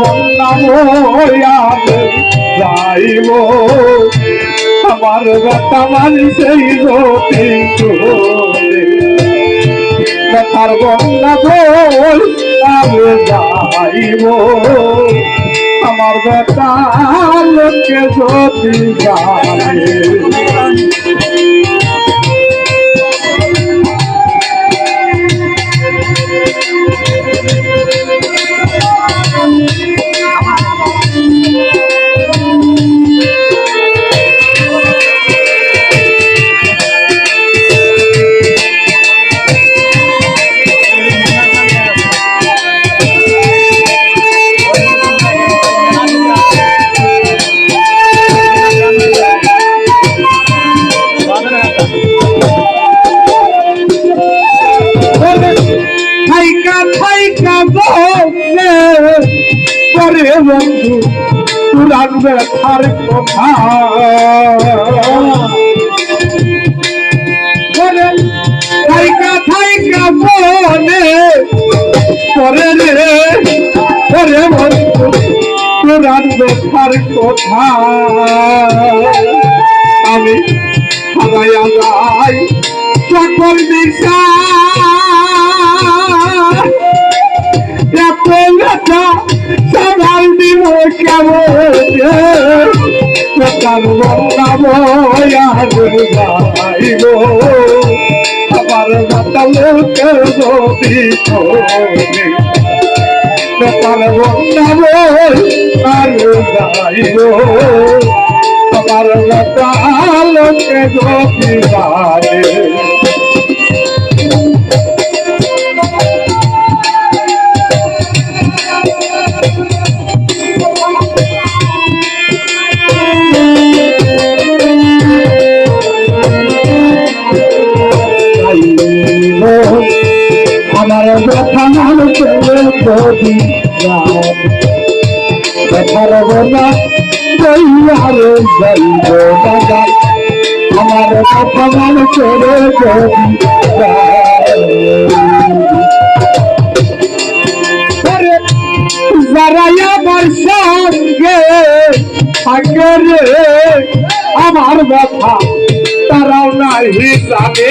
বন্যা বয়ালে যাইব। আমার ব্যথা মানুষই যদি কথার বন্যা বই আমি যাইব। আমার বেটা লোকে যদি জানে। থাইকা বলে পরে বন্ধু পুরান ব্যথার কথা। বলে পরে রে পরে বন্ধু পুরান ব্যথার কথা। আমি হারাইয়া যাই সকল সামাল দিব কেমন? আমার মাতা লোকে যদি তার বন্ধাবো আর যাইব? আমার মাতা লোকে যদি আমার ব্যথা মানুষের প্রতি ব্যথার বোনা দইয়ারে যাইব দাদা আমার ব্যথা মানুষের প্রতি তারাও নাই জানে।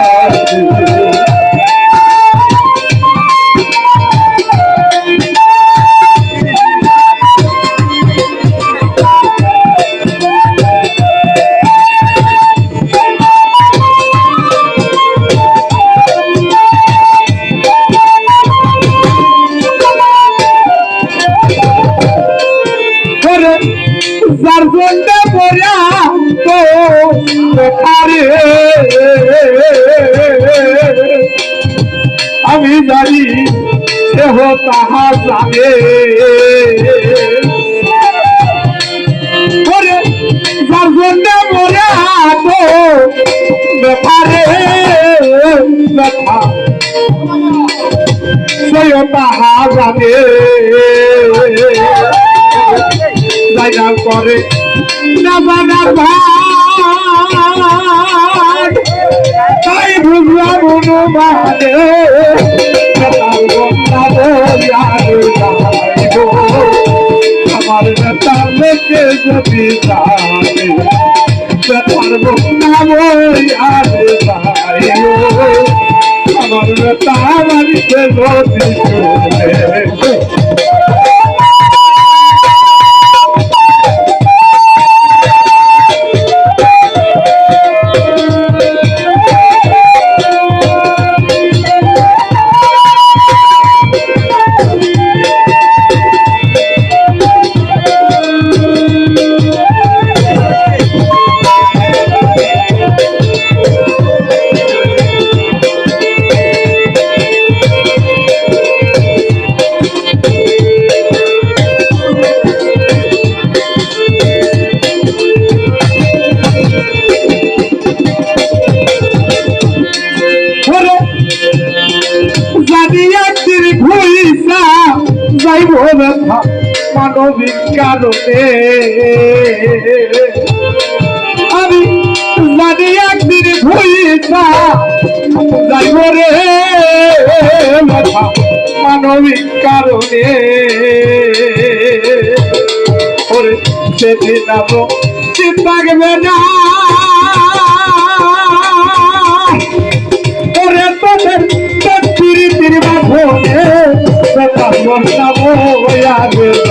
জানি দেহ তাহা জানে করে যার জন্য পড়া তো বেকারে ব্যথা। সে তাহা জানে জায়গা করে না জানার ভাই। বুঝলাম আগে যদি জানে ব্যথার বন্যাবই আগে ভাই আমার ব্যথা বাড়িতে মানবিক কারণে আমি জানি একদিন ভুইসা যাইব রে মানবিক কারণে ওরে সেদিন আবো চিন্তাগবে না। ওরে তোদের তিরি বাঁধনে বেটা বসাবো আগে জানি গো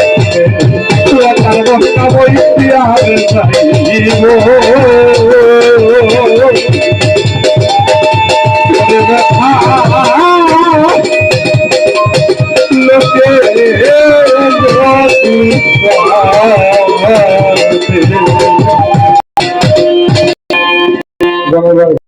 ইতিহাসে যাইব